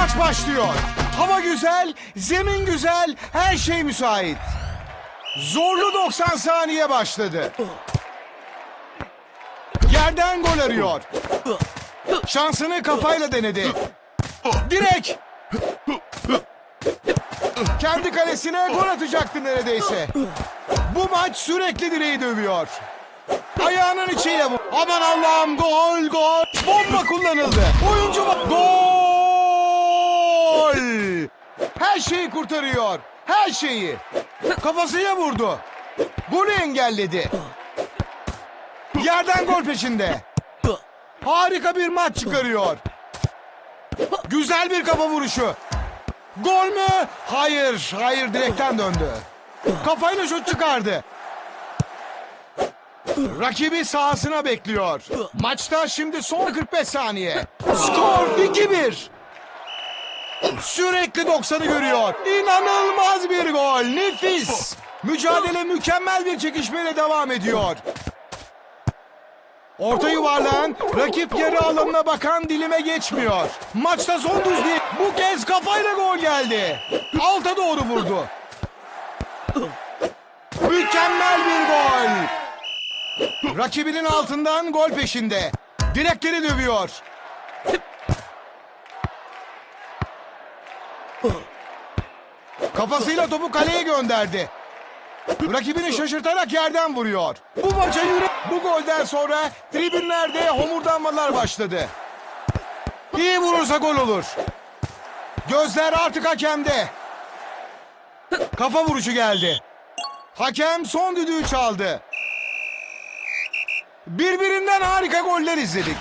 başlıyor. Hava güzel, zemin güzel, her şey müsait. Zorlu 90 saniye başladı. Yerden gol arıyor. Şansını kafayla denedi. Direk. Kendi kalesine gol atacaktı neredeyse. Bu maç sürekli direği dövüyor. Ayağının içiyle bu. Aman Allah'ım gol gol. Bomba kullanıldı. Oyuncu gol. Her şeyi kurtarıyor. Her şeyi. Kafasıyla vurdu. Golü engelledi. Yerden gol peşinde. Harika bir maç çıkarıyor. Güzel bir kafa vuruşu. Gol mü? Hayır, hayır direkten döndü. Kafayla şut çıkardı. Rakibi sahasına bekliyor. Maçta şimdi son 45 saniye. Skor 2-1. Sürekli 90'ı görüyor. İnanılmaz bir gol. Nefis. Mücadele mükemmel bir çekişmeyle devam ediyor. Orta yuvarlan, rakip yarı alanına bakan dilime geçmiyor. Maçta son düz değil. Bu kez kafayla gol geldi. Alta doğru vurdu. Mükemmel bir gol. Rakibinin altından gol peşinde. Direkleri dövüyor. Kafasıyla topu kaleye gönderdi. Rakibini şaşırtarak yerden vuruyor. Bu maça yürü. Bu golden sonra tribünlerde homurdanmalar başladı. İyi vurursa gol olur. Gözler artık hakemde. Kafa vuruşu geldi. Hakem son düdüğü çaldı. Birbirinden harika goller izledik.